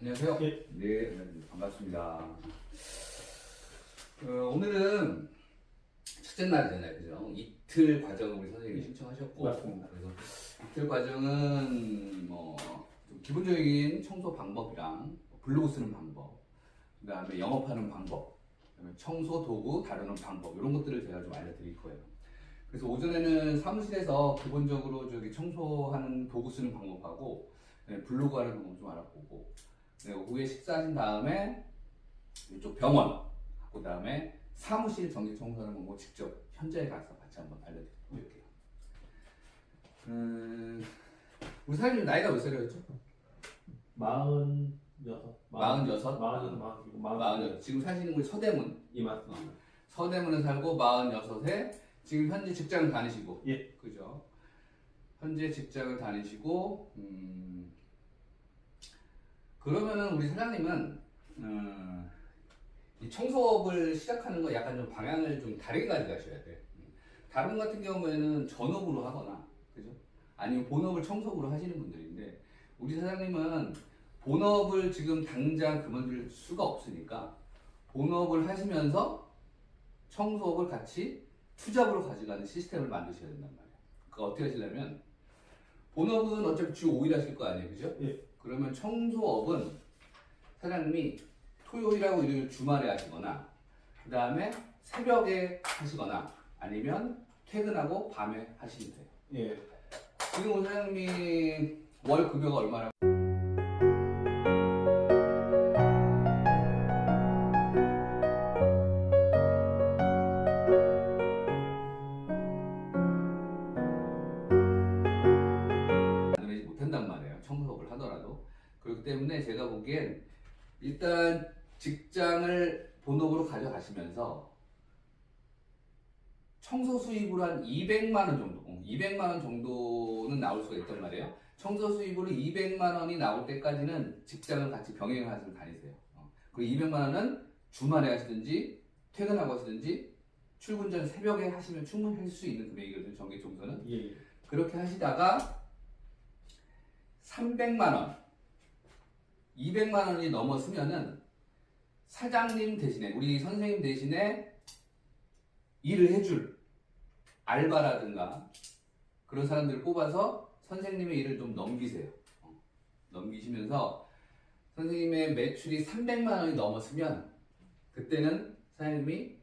안녕하세요. 예. 네. 반갑습니다. 어, 오늘은 첫째 날이잖아요, 그죠? 이틀 과정을 우리 선생님이 신청하셨고, 맞습니다. 그래서 이틀 과정은 뭐좀 기본적인 청소 방법이랑 블로그 쓰는 방법, 그다음에 영업하는 방법, 청소 도구 다루는 방법 이런 것들을 제가 좀 알려드릴 거예요. 그래서 오전에는 사무실에서 기본적으로 저기 청소하는 도구 쓰는 방법하고 네, 블로그 하는 방법 좀 알아보고 네, 오후에 식사하신 다음에 이쪽 병원 그 다음에 사무실 정기 청소하는 방법 직접 현장에 가서 같이 한번 알려드릴게요. 음, 우리 사장님 나이가 몇 살이었죠? 마흔 여섯. 마흔 여섯? 마흔 마흔 마흔 마흔 지금 사시는 곳이 서대문 예 맞습니다. 서대문에 살고 46에 지금 현재 직장을 다니시고 예. 그죠 현재 직장을 다니시고 음, 그러면은 우리 사장님은 음, 이 청소업을 시작하는 거 약간 좀 방향을 좀 다르게 가져가셔야 돼 음. 다른 분 같은 경우에는 전업으로 하거나 그죠 아니면 본업을 청소업으로 하시는 분들인데 우리 사장님은 본업을 지금 당장 그만둘 수가 없으니까 본업을 하시면서 청소업을 같이 투잡으로 가져가는 시스템을 만드셔야 된단 말이에요. 그거 어떻게 하시려면 본업은 어차피 주 5일 하실 거 아니에요, 그죠? 예. 그러면 청소업은 사장님이 토요일하고 일요일 주말에 하시거나 그 다음에 새벽에 하시거나 아니면 퇴근하고 밤에 하시면 돼요. 예. 지금 사장님이 월 급여가 얼마나? 내 한 200만 원 정도, 200만 원 정도는 나올 수가 있단 말이에요. 청소 수입으로 200만 원이 나올 때까지는 직장을 같이 병행하시면 다니세요. 어. 그리고 200만 원은 주말에 하시든지 퇴근하고 하시든지 출근 전 새벽에 하시면 충분히 할 수 있는 금액이거든요. 전기 청소는. 예. 예. 그렇게 하시다가 300만 원, 200만 원이 넘었으면은 사장님 대신에 우리 선생님 대신에 일을 해줄 알바라든가 그런 사람들을 뽑아서 선생님의 일을 좀 넘기세요. 어, 넘기시면서 선생님의 매출이 300만 원이 넘었으면 그때는 사장님이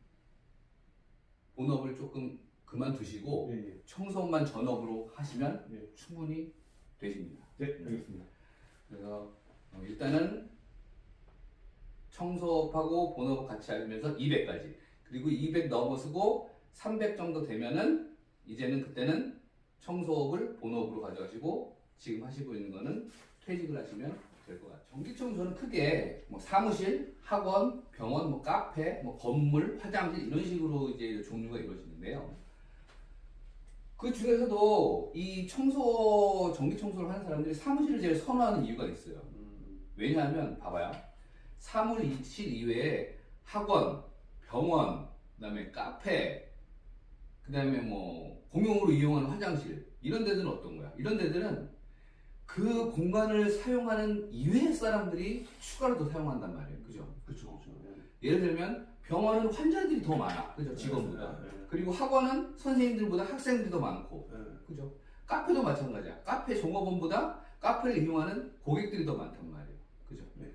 본업을 조금 그만두시고 예. 예. 청소만 전업으로 하시면 예. 충분히 되십니다. 네, 알겠습니다. 그래서 어, 일단은 청소업하고 본업 같이 하면서 200까지 그리고 200 넘어서고 300 정도 되면은 이제는 그때는 청소업을 본업으로 가져가시고 지금 하시고 있는 거는 퇴직을 하시면 될 것 같아요. 전기청소는 크게 뭐 사무실, 학원, 병원, 뭐 카페, 뭐 건물, 화장실 이런 식으로 이제 종류가 이루어지는데요. 그 중에서도 이 청소, 전기 청소를 하는 사람들이 사무실을 제일 선호하는 이유가 있어요. 음, 왜냐하면 봐봐요. 사무실 이외에 학원, 병원, 그다음에 카페, 그 다음에 뭐 공용으로 이용하는 화장실 이런 데들은 어떤 거야? 이런 데들은 그 공간을 사용하는 이외의 사람들이 추가로 더 사용한단 말이에요. 그죠? 그렇죠. 그렇죠. 예를 들면 병원은 환자들이 더 많아. 그죠? 직원보다. 예. 그리고 학원은 선생님들보다 학생들이 더 많고. 예. 그죠? 카페도 마찬가지야. 카페 종업원보다 카페를 이용하는 고객들이 더 많단 말이에요. 그죠? 네.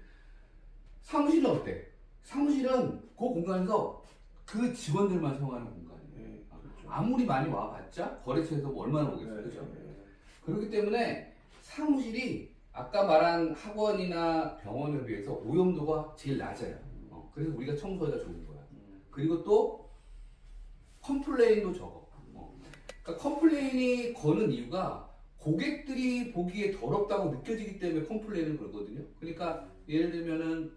사무실은 어때? 사무실은 그 공간에서 그 직원들만 사용하는. 그렇죠. 아무리 많이 와봤자 거래처에서 뭐 얼마나 오겠어요. 예. 그죠? 예. 그렇기 때문에 사무실이 아까 말한 학원이나 병원에 비해서 오염도가 제일 낮아요. 어, 그래서 우리가 청소하기가 좋은 거야. 음, 그리고 또 컴플레인도 적어. 어. 그러니까 컴플레인이 거는 이유가 고객들이 보기에 더럽다고 느껴지기 때문에 컴플레인을 걸거든요. 그러니까 예를 들면은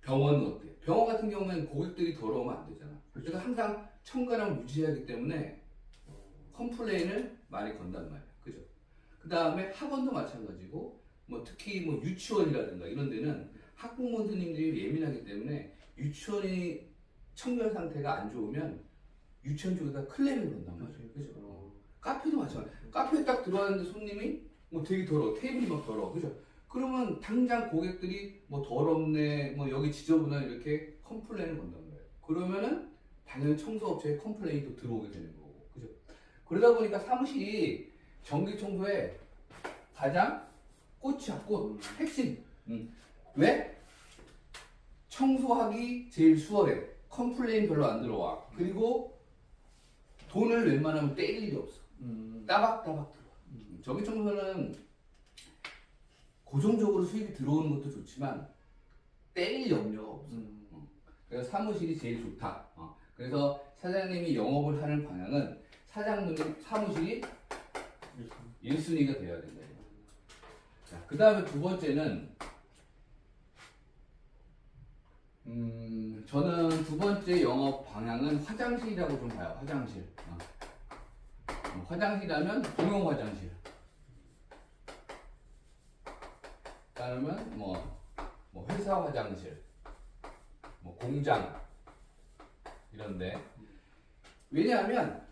병원은 어때? 병원 같은 경우에는 고객들이 더러우면 안 되잖아. 그래서 항상 청가랑 유지하기 때문에 컴플레인을 많이 건단 말이야. 그죠? 그 다음에 학원도 마찬가지고, 뭐 특히 뭐 유치원이라든가 이런 데는 학부모 선생님들이 예민하기 때문에 유치원이 청결 상태가 안 좋으면 유치원 쪽에다 클레임을 건단 말이에요. 그죠? 어. 카페도 마찬가지. 카페에 딱 들어왔는데 손님이 뭐 되게 더러워. 테이블이 막 더러워. 그죠? 그러면 당장 고객들이 뭐 더럽네, 뭐 여기 지저분하네 이렇게 컴플레인을 건단 말이에요. 그러면은 당연히 청소업체에 컴플레인이 또 들어오게 되는 거고. 그죠? 그러다 보니까 사무실이 전기 청소에 가장 꽃이야, 꽃. 핵심. 음. 왜? 청소하기 제일 수월해. 컴플레인 별로 안 들어와. 그리고 돈을 웬만하면 떼일 일이 없어. 음. 따박따박 들어와. 음, 전기 청소는 고정적으로 수입이 들어오는 것도 좋지만 떼일 염려가 없어. 음. 그래서 사무실이 제일 좋다. 어. 그래서 사장님이 영업을 하는 방향은 사장님 사무실이 1순위가 돼야 된다. 자, 그 다음에 두 번째는, 음, 저는 두 번째 영업 방향은 화장실이라고 좀 봐요. 화장실. 어. 어, 화장실하면 공용 화장실. 따르면 뭐, 뭐 회사 화장실, 뭐 공장 이런데 왜냐하면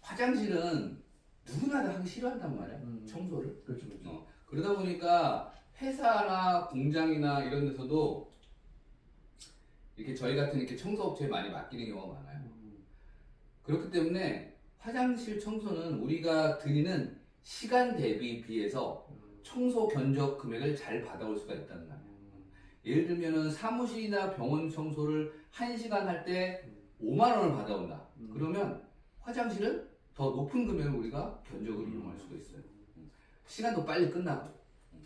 화장실은 누구나 다 하기 싫어한단 말이야. 음. 청소를. 그렇죠, 그렇죠. 어, 그러다 보니까 회사나 공장이나 이런 데서도 이렇게 저희 같은 이렇게 청소업체에 많이 맡기는 경우가 많아요. 음. 그렇기 때문에 화장실 청소는 우리가 드리는 시간 대비 비해서 청소 견적 금액을 잘 받아올 수가 있다는 말이에요. 예를 들면은 사무실이나 병원 청소를 1시간 할 때 5만 원을 받아온다. 음. 그러면 화장실은 더 높은 금액을 우리가 견적을 이용할 수가 있어요. 음. 시간도 빨리 끝나고. 음.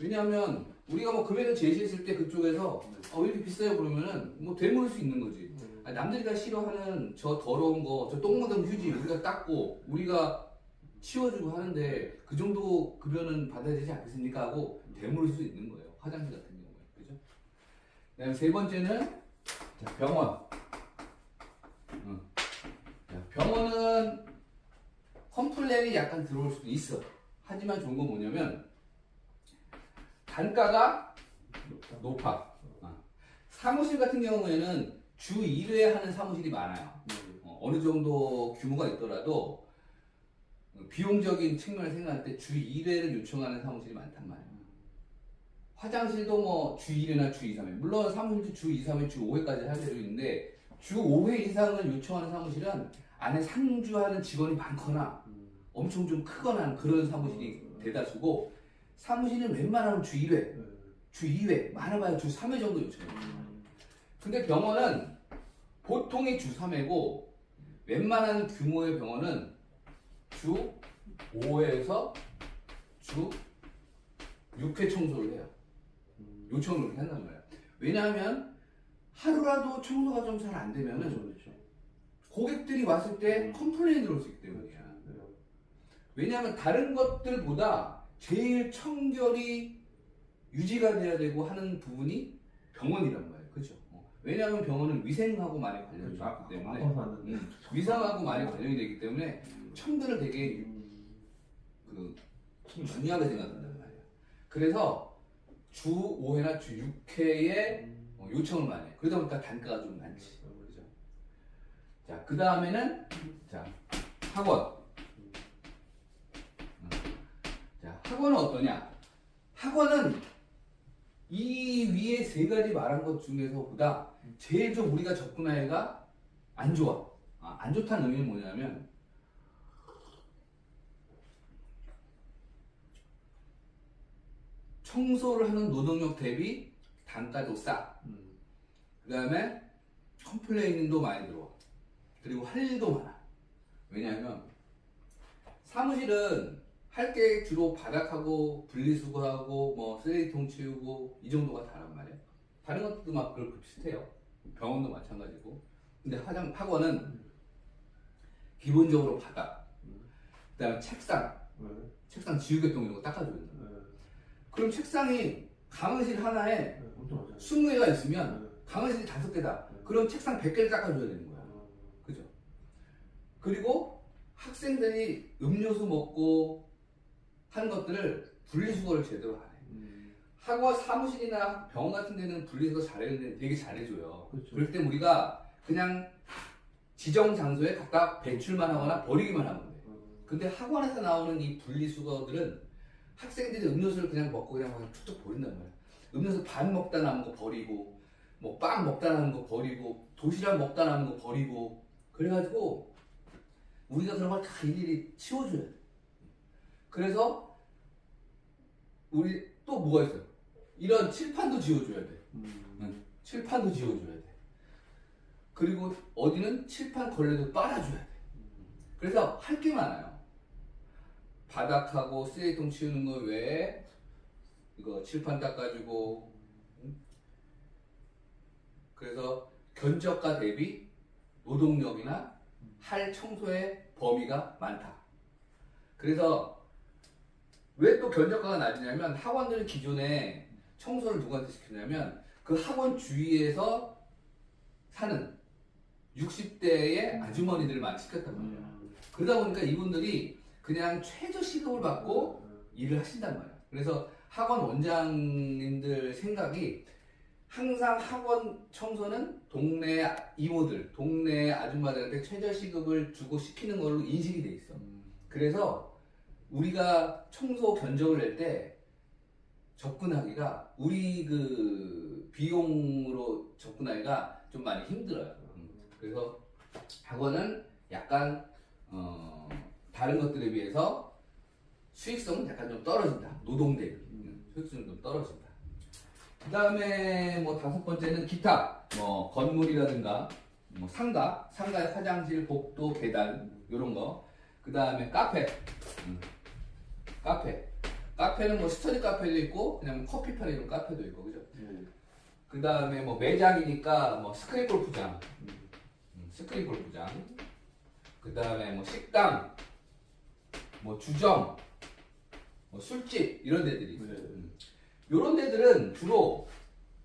왜냐하면 우리가 뭐 금액을 제시했을 때 그쪽에서 아, 왜 이렇게 비싸요 그러면은 뭐 되물을 수 있는 거지. 음. 아니, 남들이 다 싫어하는 저 더러운 거, 저 똥 묻은 휴지 우리가 닦고 우리가 치워주고 하는데 그 정도 급여는 받아야 되지 않겠습니까? 하고 되물을 수 있는 거예요. 화장실 같은? 그 다음에 세 번째는 자, 병원. 응. 자, 병원은 컴플레인이 약간 들어올 수도 있어. 하지만 좋은 건 뭐냐면 단가가. 높아. 어. 사무실 같은 경우에는 주 1회 하는 사무실이 많아요. 음. 어, 어느 정도 규모가 있더라도 비용적인 측면을 생각할 때 주 1회를 요청하는 사무실이 많단 말이에요. 화장실도 뭐 주 1회나 주 2, 3회. 물론 사무실도 주 2, 3회, 주 5회까지 할 때도 있는데 주 5회 이상을 요청하는 사무실은 안에 상주하는 직원이 많거나 음. 엄청 좀 크거나 그런 사무실이 대다수고 사무실은 웬만하면 주 1회, 음. 주 2회, 많아봐야 주 3회 정도 요청해요. 음. 근데 병원은 보통이 주 3회고 웬만한 규모의 병원은 주 5회에서 주 6회 청소를 해요. 음. 요청을 한단 말이에요. 왜냐하면 하루라도 청소가 좀 잘 안 되면은 그렇죠, 그렇죠. 고객들이 왔을 때 음. 컴플레인이 들어올 수 있기 때문이야. 네. 왜냐하면 다른 것들보다 제일 청결이 유지가 돼야 되고 하는 부분이 병원이란 말이에요. 그죠? 어. 왜냐하면 병원은 위생하고 많이 관련이 그렇죠. 있기 때문에 왔는데. 음, 위생하고 많이 관련이 되기 때문에 청결을 되게 음. 그 중요하게 생각한단 말이에요. 그래서 주 5회나 주 6회에 음. 어, 요청을 많이 해. 그러다 보니까 단가가 좀 많지. 그죠? 자, 그 다음에는 자 학원. 음. 자, 학원은 어떠냐? 학원은 이 위에 세 가지 말한 것 중에서보다 제일 좀 우리가 접근하기가 안 좋아. 아, 안 좋다는 의미는 뭐냐면 청소를 하는 노동력 대비 단가도 싸. 음. 그 다음에 컴플레인도 많이 들어와. 그리고 할 일도 많아. 왜냐하면 사무실은 할 게 주로 바닥하고 분리수거하고 뭐 쓰레기통 치우고 이 정도가 다란 말이야. 다른 것도 막 그렇게 비슷해요. 병원도 마찬가지고. 근데 화장 학원은 기본적으로 바닥, 그다음에 책상, 네. 책상 지우개통 이런 거 닦아줘야 돼. 네. 그럼 책상이 강의실 하나에 네. 엄청 많아요. 20개가 있으면 네. 강의실이 다섯 개다. 네. 그럼 책상 100개를 닦아줘야 되는 거야. 어. 그죠? 그리고 학생들이 음료수 먹고 하는 것들을 분리수거를 제대로 안 해. 음. 학원 사무실이나 병원 같은 데는 분리수거 잘해주는데 되게 잘해줘요. 그렇죠. 그럴 때 우리가 그냥 지정 장소에 갖다 배출만 하거나 버리기만 하면 돼. 어. 근데 학원에서 나오는 이 분리수거들은 학생들이 음료수를 그냥 먹고 그냥 막 툭툭 버린단 말이야. 음료수 반 먹다 남은 거 버리고, 뭐 빵 먹다 남은 거 버리고, 도시락 먹다 남은 거 버리고, 그래가지고 우리가 그런 걸 다 일일이 치워줘야 돼. 그래서 우리 또 뭐가 있어요? 이런 칠판도 지워줘야 돼. 음. 칠판도 지워줘야 돼. 그리고 어디는 칠판 걸레도 빨아줘야 돼. 그래서 할 게 많아요. 바닥하고 쓰레기통 치우는 거 외에 이거 칠판 닦아주고 응? 그래서 견적과 대비 노동력이나 할 청소의 범위가 많다. 그래서 왜 또 견적가가 낮으냐면 학원들은 기존에 청소를 누구한테 시켰냐면 그 학원 주위에서 사는 60대의 아주머니들을 많이 시켰단 말이야. 음. 그러다 보니까 이분들이 그냥 최저 시급을 받고 일을 하신단 말이야. 그래서 학원 원장님들 생각이 항상 학원 청소는 동네 이모들, 동네 아줌마들한테 최저 시급을 주고 시키는 걸로 인식이 돼 있어. 음. 그래서 우리가 청소 견적을 낼 때 접근하기가 우리 그 비용으로 접근하기가 좀 많이 힘들어요. 음. 그래서 학원은 약간 어, 다른 것들에 비해서 수익성은 약간 좀 떨어진다. 노동 대비 음, 수익성은 좀 떨어진다. 그 다음에 뭐 다섯 번째는 기타. 뭐 건물이라든가 뭐 상가. 상가의 화장실 복도 계단 이런 거. 그 다음에 카페. 음, 카페. 카페는 뭐 스터디 카페도 있고 그냥 커피 파는 카페도 있고 그죠? 네. 그 다음에 뭐 매장이니까 뭐 스크린 골프장. 음, 스크린 골프장. 그 다음에 뭐 식당 뭐 주점 뭐 술집 이런 데들이 있어요 네. 음. 이런 데들은 주로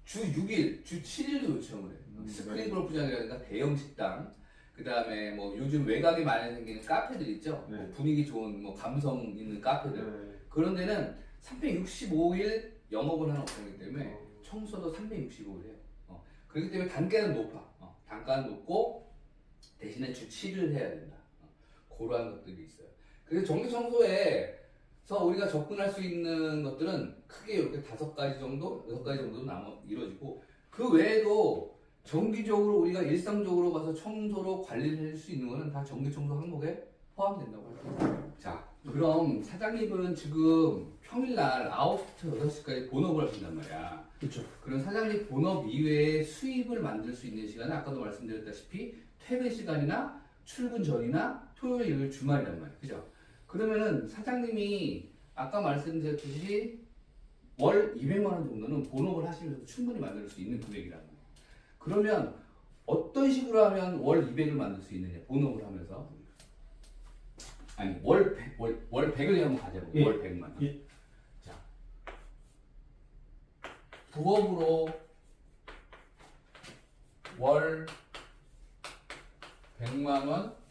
주 6일 주 7일도 요청을 해요 음, 스크린 골프장이라든가 대형 식당 그 다음에 뭐 요즘 외곽에 많이 생기는 카페들 있죠 네. 뭐 분위기 좋은 뭐 감성 있는 카페들 네. 그런 데는 365일 영업을 하는 업종이기 때문에 청소도 365일 해요. 어, 그렇기 때문에 단가는 높아. 어, 단가는 높고 대신에 주 7일 해야 된다. 어, 그러한 것들이 있어요. 그래서 정기 청소에서 우리가 접근할 수 있는 것들은 크게 이렇게 다섯 가지 정도, 여섯 가지 정도 나눠 이루어지고 그 외에도 정기적으로 우리가 일상적으로 가서 청소로 관리를 할 수 있는 거는 다 정기 청소 항목에 포함된다고 할게요. 자, 그럼 사장님은 지금 평일날 9시부터 6시까지 본업을 하신단 말이야. 그렇죠. 그럼 사장님 본업 이외에 수입을 만들 수 있는 시간은 아까도 말씀드렸다시피 퇴근 시간이나 출근 전이나 토요일, 주말이란 말이에요. 그죠? 그러면은 사장님이 아까 말씀드렸듯이 월 200만 원 정도는 본업을 하시면서 충분히 만들 수 있는 금액이란 말이에요. 그러면 어떤 식으로 하면 월 200을 만들 수 있느냐? 본업을 하면서 아니 월 100, 월, 월 100을 한번 가자고 예. 월 100만 원. 예. 자 부업으로 월 100만 원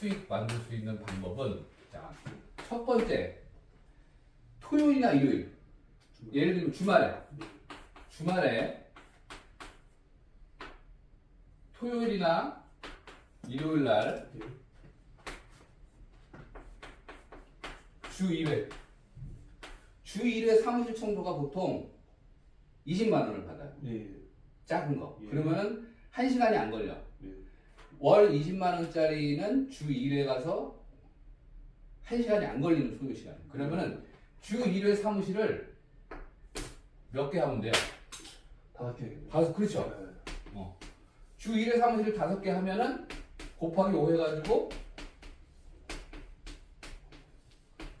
수익 만들 수 있는 방법은 자 첫 번째 토요일이나 일요일 예를 들면 주말에 주말에 토요일이나 일요일 날 예. 주 1회. 주 1회 사무실 청소가 보통 20만 원을 받아요. 예. 작은 거. 예. 그러면은 1시간이 안 걸려. 예. 월 20만 원짜리는 주 1회 가서 1시간이 안 걸리는 소요 시간. 그러면은 주 1회 사무실을 몇 개 하면 돼요? 다섯 개. 다섯 그렇죠. 네. 주 1회 사무실을 다섯 개 하면은 곱하기 5 해가지고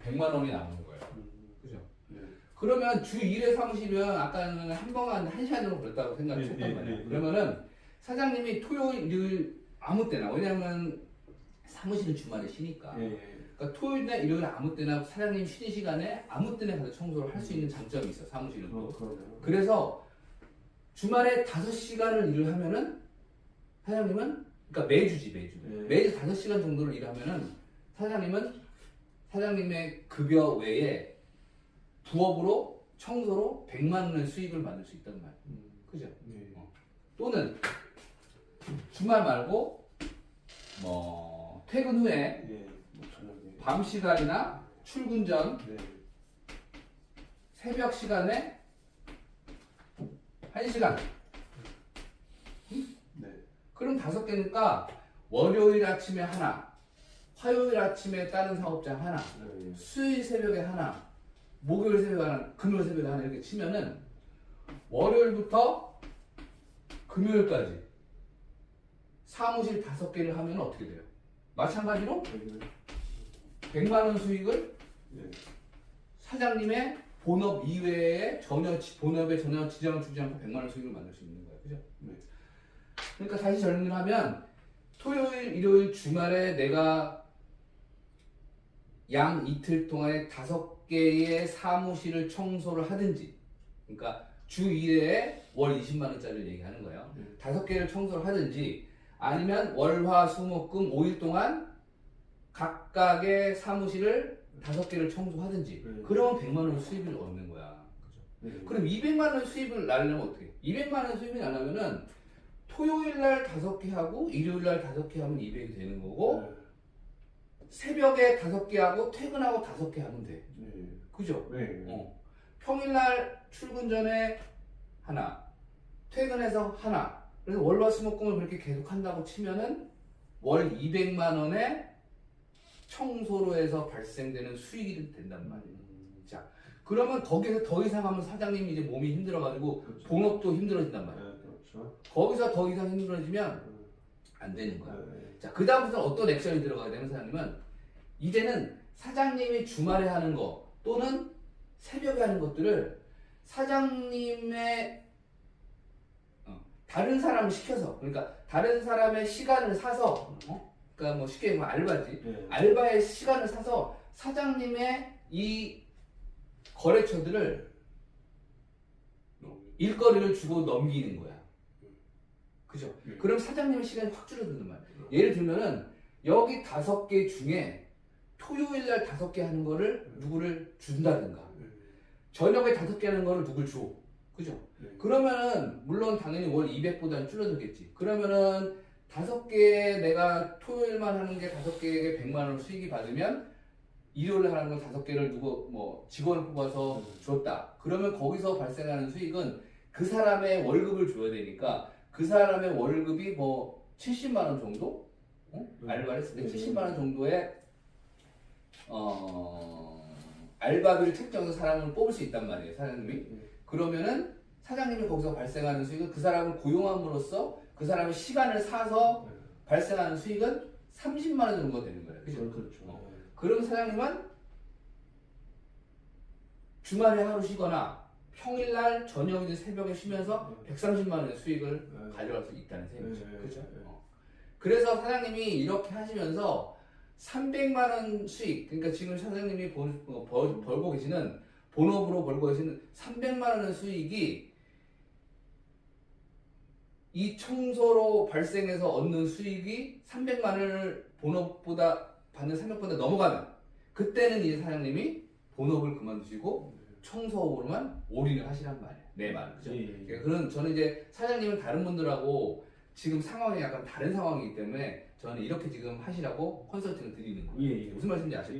100만 원이 남는 거예요. 음. 그죠? 네. 그러면 주 1회 사무실은 아까는 한 번간 한 시간 정도 걸렸다고 예, 생각했단 예, 말이에요. 예, 예. 그러면은 사장님이 토요일, 아무 때나 왜냐면 사무실은 주말에 쉬니까. 예. 예. 그러니까 토요일이나 일요일 아무 때나 사장님 쉬는 시간에 아무 때나 가서 청소를 할 수 있는 장점이 있어 사무실은 또. 어, 그러네요. 그래서 주말에 5시간을 일을 하면은 사장님은 그러니까 매주지 매주 네. 매주 5시간 정도를 일하면은 사장님은 사장님의 급여 외에 부업으로 청소로 100만 원의 수익을 만들 수 있단 말이에요. 음. 그죠? 예. 또는 주말 말고 뭐 퇴근 후에 예. 저녁에. 밤 시간이나 출근 전 네. 새벽 시간에 1시간. 네. 그럼 다섯 개니까 월요일 아침에 하나, 화요일 아침에 다른 사업장 하나, 네. 수요일 새벽에 하나, 목요일 새벽에 하나, 금요일 새벽에 하나 이렇게 치면은 월요일부터 금요일까지 사무실 다섯 개를 하면 어떻게 돼요? 마찬가지로 네. 100만 원 수익을 네. 사장님의 본업 이외에 전혀 지- 본업에 전혀 지장을 주지 않고 100만 원 수익을 만들 수 있는 거예요. 그죠? 네. 그러니까 다시 정리하면 토요일, 일요일, 주말에 내가 양 이틀 동안에 다섯 개의 사무실을 청소를 하든지 그러니까 주 2회에 월 20만 원짜리를 얘기하는 거예요. 네. 다섯 개를 청소를 하든지 아니면 월, 화, 수, 목, 금 5일 동안 각각의 사무실을 다섯 개를 청소하든지 네. 그러면 100만 원 수입을 얻는 거야. 그죠? 네. 그럼 200만 원 수입을 날려면 어떻게? 해? 200만 원 수입이 나려면은 토요일 날 다섯 개 하고 일요일 날 다섯 개 하면 200이 되는 거고 네. 새벽에 다섯 개 하고 퇴근하고 다섯 개 하면 돼. 네. 그죠? 네. 어. 평일 날 출근 전에 하나, 퇴근해서 하나. 그래서 월화수목금을 그렇게 계속 한다고 치면은 월 200만 원의 청소로 해서 발생되는 수익이 된단 말이에요. 음. 자, 그러면 거기서 더 이상 하면 사장님이 이제 몸이 힘들어가지고 그렇죠. 본업도 힘들어진단 말이야. 네, 그렇죠. 거기서 더 이상 힘들어지면 음. 안 되는 거야. 네. 자, 그 다음부터 어떤 액션이 들어가게 되면 사장님은 이제는 사장님이 주말에 하는 거 또는 새벽에 하는 것들을 사장님의 어, 다른 사람을 시켜서 그러니까 다른 사람의 시간을 사서 어? 그러니까 뭐 쉽게 얘기하면 알바지 네. 알바의 시간을 사서 사장님의 이 거래처들을 일거리를 주고 넘기는 거야. 그죠? 네. 그럼 사장님의 시간이 확 줄어드는 말이야. 예를 들면은 여기 다섯 개 중에 토요일 날 다섯 개 하는 거를 누구를 준다든가 네. 저녁에 다섯 개 하는 거를 누굴 줘. 그죠? 네. 그러면은 물론 당연히 월 200보다는 줄어들겠지. 그러면은 다섯 개 내가 토요일만 하는 게 다섯 개에 100만 원 수익이 받으면 일요일 하는 건 다섯 개를 누구 뭐 직원을 뽑아서 줬다. 그러면 거기서 발생하는 수익은 그 사람의 월급을 줘야 되니까 그 사람의 월급이 뭐 70만 원 정도? 어? 네. 알바를 했을 때 네. 70만 원 정도의 어 알바비를 책정해서 사람을 뽑을 수 있단 말이에요 사장님이 네. 그러면은 사장님이 거기서 발생하는 수익은 그 사람을 고용함으로써 그 사람의 시간을 사서 네. 발생하는 수익은 30만 원 정도가 되는 거예요 그죠? 그렇죠. 어. 그럼 사장님은 주말에 하루 쉬거나 평일날 저녁이든 새벽에 쉬면서 130만 원의 수익을 네. 가져갈 수 있다는 셈이죠. 네, 네, 그죠? 네. 어. 그래서 사장님이 이렇게 하시면서 300만 원 수익, 그러니까 지금 사장님이 본- 어, 벌, 벌고 계시는 본업으로 벌고 계시는 300만 원의 수익이 이 청소로 발생해서 얻는 수익이 300만 원을 본업보다 받는 300보다 넘어가면 그때는 이제 사장님이 본업을 그만두시고 청소업으로만 올인을 하시란 말이에요. 내 말, 그죠? 예, 예. 그러니까 그런 저는 이제 사장님은 다른 분들하고 지금 상황이 약간 다른 상황이기 때문에 저는 이렇게 지금 하시라고 컨설팅을 드리는 거예요. 예, 예. 무슨 말씀인지 아시죠?